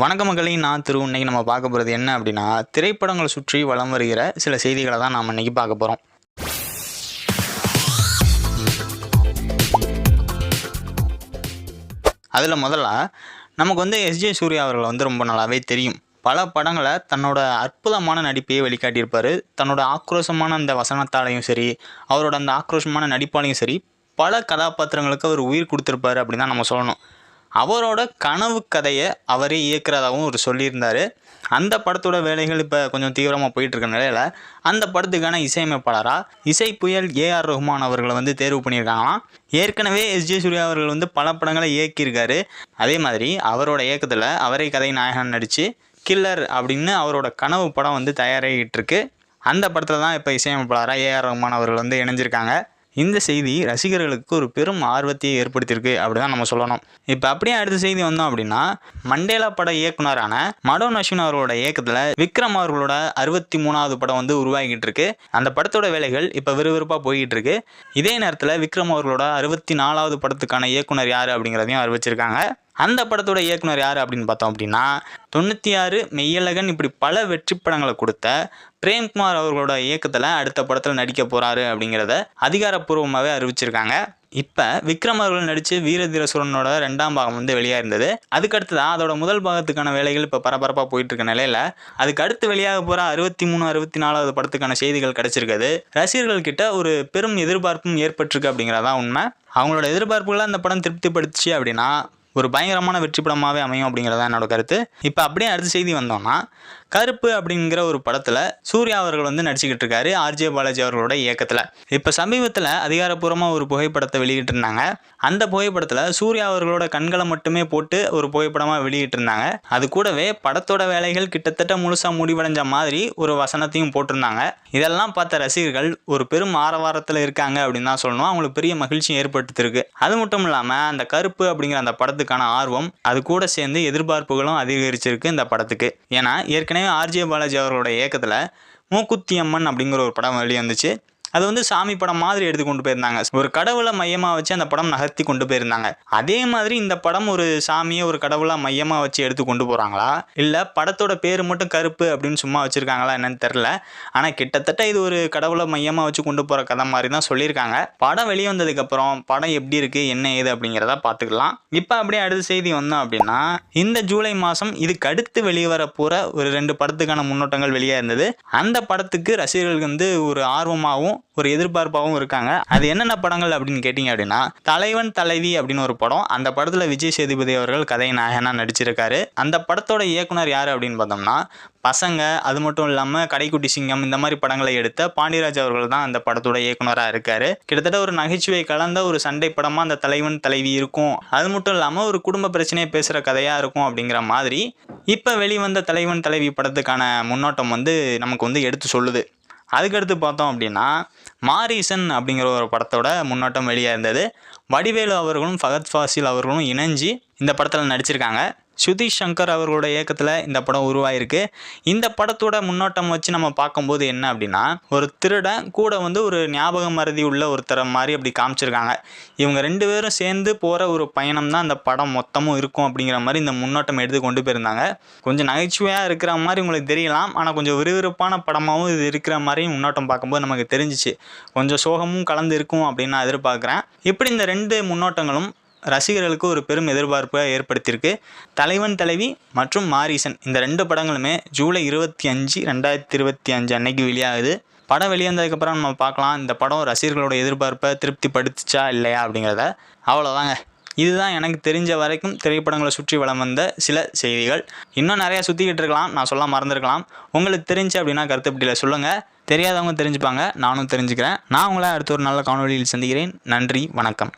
வணக்க மக்களே நான் திரு இன்னைக்கு நம்ம பார்க்க போகிறது என்ன அப்படின்னா திரைப்படங்களை சுற்றி வலம் வருகிற சில செய்திகளை தான் நாம் இன்னைக்கு பார்க்க போகிறோம் அதில் முதல்ல நமக்கு வந்து எஸ்ஜே சூர்யா அவர்களை வந்து ரொம்ப நல்லாவே தெரியும். பல படங்களை தன்னோட அற்புதமான நடிப்பையே வெளிக்காட்டியிருப்பார். தன்னோட ஆக்ரோஷமான அந்த வசனத்தாலையும் சரி அவரோட அந்த ஆக்ரோஷமான நடிப்பாலையும் சரி பல கதாபாத்திரங்களுக்கு அவர் உயிர் கொடுத்துருப்பாரு அப்படின்னு தான் நம்ம சொல்லணும். அவரோட கனவு கதையை அவரே இயக்குறதாகவும் அவர் சொல்லியிருந்தார். அந்த படத்தோட வேலைகள் இப்போ கொஞ்சம் தீவிரமாக போயிட்டுருக்க நிலையில் அந்த படத்துக்கான இசையமைப்பாளராக இசை புயல் ஏஆர் ரஹ்மான் அவர்களை வந்து தேர்வு பண்ணியிருக்காங்களாம் ஏற்கனவே எஸ் ஜே சூர்யா அவர்கள் வந்து பல படங்களை இயக்கியிருக்காரு. அதே மாதிரி அவரோட இயக்கத்தில் அவரே கதை நாயகன் நடித்து கில்லர் அப்படின்னு அவரோட கனவு படம் வந்து தயாராகிட்டு இருக்கு அந்த படத்தில் தான் இப்போ இசையமைப்பாளராக ஏஆர் ரஹ்மான் அவர்கள் வந்து இணைஞ்சிருக்காங்க. இந்த செய்தி ரசிகர்களுக்கு ஒரு பெரும் ஆர்வத்தையை ஏற்படுத்தியிருக்கு அப்படி தான் நம்ம சொல்லணும். இப்போ அப்படியே அடுத்த செய்தி வந்தோம் அப்படின்னா மண்டேலா பட இயக்குனரான மடோன் அஸ்வின் அவர்களோட இயக்கத்தில் விக்ரம் அவர்களோட அறுபத்தி மூணாவது படம் வந்து உருவாகிட்டு இருக்கு அந்த படத்தோட வேலைகள் இப்போ விறுவிறுப்பாக போய்கிட்டு இருக்கு இதே நேரத்தில் விக்ரம் அவர்களோட அறுபத்தி நாலாவது படத்துக்கான இயக்குனர் யார் அப்படிங்கிறதையும் அறிவிச்சிருக்காங்க. அந்த படத்தோட இயக்குனர் யார் அப்படின்னு பார்த்தோம் அப்படின்னா தொண்ணூற்றி ஆறு மெய்யழகன் இப்படி பல வெற்றி படங்களை கொடுத்த பிரேம்குமார் அவர்களோட இயக்கத்தில் அடுத்த படத்தில் நடிக்க போகிறாரு அப்படிங்கிறத அதிகாரப்பூர்வமாகவே அறிவிச்சிருக்காங்க. இப்போ விக்ரம் அவர்கள் நடித்து வீரதீரசுரனோட ரெண்டாம் பாகம் வந்து வெளியாக இருந்தது அதுக்கடுத்து தான் அதோட முதல் பாகத்துக்கான வேலைகள் இப்போ பரபரப்பாக போயிட்டு இருக்க நிலையில் அதுக்கு அடுத்து வெளியாக போகிற அறுபத்தி மூணு அறுபத்தி நாலாவது படத்துக்கான செய்திகள் கிடச்சிருக்குது. ரசிகர்கள் கிட்ட ஒரு பெரும் எதிர்பார்ப்பும் ஏற்பட்டிருக்கு அப்படிங்கிறதான் உண்மை. அவங்களோட எதிர்பார்ப்புகளை அந்த படம் திருப்திப்படுத்துச்சு அப்படின்னா ஒரு பயங்கரமான வெற்றி படமாகவே அமையும் அப்படிங்கிறதா என்னோட கருத்து. இப்போ அப்படியே அடுத்த செய்தி வந்தோம்னா கருப்பு அப்படிங்கிற ஒரு படத்தில் சூர்யா அவர்கள் வந்து நடிச்சுக்கிட்டு இருக்காரு ஆர்ஜே பாலாஜி அவர்களோட இயக்கத்தில். இப்போ சமீபத்தில் அதிகாரப்பூர்வமாக ஒரு புகைப்படத்தை வெளியிட்டிருந்தாங்க. அந்த புகைப்படத்தில் சூர்யா அவர்களோட கண்களை மட்டுமே போட்டு ஒரு புகைப்படமாக வெளியிட்டிருந்தாங்க. அது கூடவே படத்தோட வேலைகள் கிட்டத்தட்ட முழுசாக முடிவடைஞ்ச மாதிரி ஒரு வசனத்தையும் போட்டிருந்தாங்க. இதெல்லாம் பார்த்த ரசிகர்கள் ஒரு பெரும் ஆரவாரத்தில் இருக்காங்க அப்படின்னு தான் சொல்லணும். அவங்களுக்கு பெரிய மகிழ்ச்சி ஏற்படுத்திருக்கு அது மட்டும் இல்லாமல் அந்த கருப்பு அப்படிங்கிற அந்த படத்துக்கு படத்துக்கான ஆர்வம் அது கூட சேர்ந்து எதிர்பார்ப்புகளும் அதிகரிச்சிருக்கு இந்த படத்துக்கு. ஏன்னா ஏற்கனவே ஆர்ஜே பாலாஜி அவர்களோட இயக்கத்தில் மூக்குத்தி அம்மன் அப்படிங்கிற ஒரு படம் வெளியே வந்துச்சு அது வந்து சாமி படம் மாதிரி எடுத்து கொண்டு போயிருந்தாங்க. ஒரு கடவுளை மையமாக வச்சு அந்த படம் நகர்த்தி கொண்டு போயிருந்தாங்க. அதே மாதிரி இந்த படம் ஒரு சாமியை ஒரு கடவுளாக மையமாக வச்சு எடுத்து கொண்டு போகிறாங்களா இல்லை படத்தோட பேர் மட்டும் கருப்பு அப்படின்னு சும்மா வச்சுருக்காங்களா என்னன்னு தெரில ஆனால் கிட்டத்தட்ட இது ஒரு கடவுளை மையமாக வச்சு கொண்டு போகிற கதை மாதிரி தான் சொல்லியிருக்காங்க. படம் வெளியே வந்ததுக்கப்புறம் படம் எப்படி இருக்குது என்ன ஏது அப்படிங்கிறத பார்த்துக்கலாம். இப்போ அப்படியே அடுத்த செய்தி வந்தோம் அப்படின்னா இந்த ஜூலை மாதம் இதுக்கு அடுத்து வெளியே வர போகிற ஒரு ரெண்டு படத்துக்கான முன்னோட்டங்கள் வெளியே இருந்தது. அந்த படத்துக்கு ரசிகர்களுக்கு வந்து ஒரு ஆர்வமாகவும் ஒரு எதிர்பார்ப்பாகவும் இருக்காங்க. அது என்னென்ன படங்கள் அப்படின்னு கேட்டிங்க அப்படின்னா தலைவன் தலைவி அப்படின்னு ஒரு படம். அந்த படத்தில் விஜய் சேதுபதி அவர்கள் கதை நாயகனாக நடிச்சிருக்காரு. அந்த படத்தோட இயக்குனர் யார் அப்படின்னு பார்த்தோம்னா பசங்க அது மட்டும் இல்லாமல் கடைக்குட்டி சிங்கம் இந்த மாதிரி படங்களை எடுத்த பாண்டியராஜ் அவர்கள் தான் அந்த படத்தோட இயக்குனராக இருக்காரு. கிட்டத்தட்ட ஒரு நகைச்சுவை கலந்த ஒரு சண்டை படமாக அந்த தலைவன் தலைவி இருக்கும். அது மட்டும் இல்லாமல் ஒரு குடும்ப பிரச்சனையை பேசுகிற கதையாக இருக்கும் அப்படிங்கிற மாதிரி இப்போ வெளிவந்த தலைவன் தலைவி படத்துக்கான முன்னோட்டம் வந்து நமக்கு வந்து எடுத்து சொல்லுது. அதுக்கடுத்து பார்த்தோம் அப்படின்னா மாரீசன் அப்படிங்கிற ஒரு படத்தோட முன்னோட்டம் வெளியாக இருந்தது. வடிவேலு அவர்களும் ஃபகத் ஃபாசில் அவர்களும் இணைஞ்சு இந்த படத்தில் நடிச்சிருக்காங்க. சுதி சங்கர் அவர்களோட இயக்கத்தில் இந்த படம் உருவாயிருக்கு. இந்த படத்தோட முன்னோட்டம் வச்சு நம்ம பார்க்கும்போது என்ன அப்படின்னா ஒரு திருடன் கூட வந்து ஒரு ஞாபக மறதி உள்ள ஒருத்தரை மாதிரி அப்படி காமிச்சிருக்காங்க. இவங்க ரெண்டு பேரும் சேர்ந்து போகிற ஒரு பயணம் தான் அந்த படம் மொத்தமும் இருக்கும் அப்படிங்கிற மாதிரி இந்த முன்னோட்டம் எடுத்து கொண்டு போயிருந்தாங்க. கொஞ்சம் நகைச்சுவையாக இருக்கிற மாதிரி உங்களுக்கு தெரியலாம். ஆனால் கொஞ்சம் விறுவிறுப்பான படமாகவும் இது இருக்கிற மாதிரி முன்னோட்டம் பார்க்கும்போது நமக்கு தெரிஞ்சிச்சு. கொஞ்சம் சோகமும் கலந்து இருக்கும் அப்படின்னு நான் எதிர்பார்க்குறேன். இப்படி இந்த ரெண்டு முன்னோட்டங்களும் ரசிகர்களுக்கு ஒரு பெரும் எதிர்பார்ப்பை ஏற்படுத்தியிருக்கு. தலைவன் தலைவி மற்றும் மாரீசன். இந்த ரெண்டு படங்களுமே ஜூலை இருபத்தி அஞ்சு ரெண்டாயிரத்தி இருபத்தி அஞ்சு அன்னைக்கு வெளியாகுது. படம் வெளிவந்ததுக்கப்புறம் நம்ம பார்க்கலாம். இந்த படம் ரசிகர்களோட எதிர்பார்ப்பை திருப்திப்படுத்துச்சா இல்லையா அப்படிங்கிறத. அவ்வளோதாங்க. இதுதான் எனக்கு தெரிஞ்ச வரைக்கும் திரைப்படங்களை சுற்றி வளம் வந்த சில செய்திகள். இன்னும் நிறையா சுற்றிக்கிட்டு இருக்கலாம். நான் சொல்ல மறந்துருக்கலாம். உங்களுக்கு தெரிஞ்சு அப்படின்னா கருத்துப்பட்டியில் சொல்லுங்கள் தெரியாதவங்க தெரிஞ்சுப்பாங்க. நானும் தெரிஞ்சுக்கிறேன். நான் உங்களை அடுத்த ஒரு நல்ல காணொலியில் சந்திக்கிறேன். நன்றி வணக்கம்.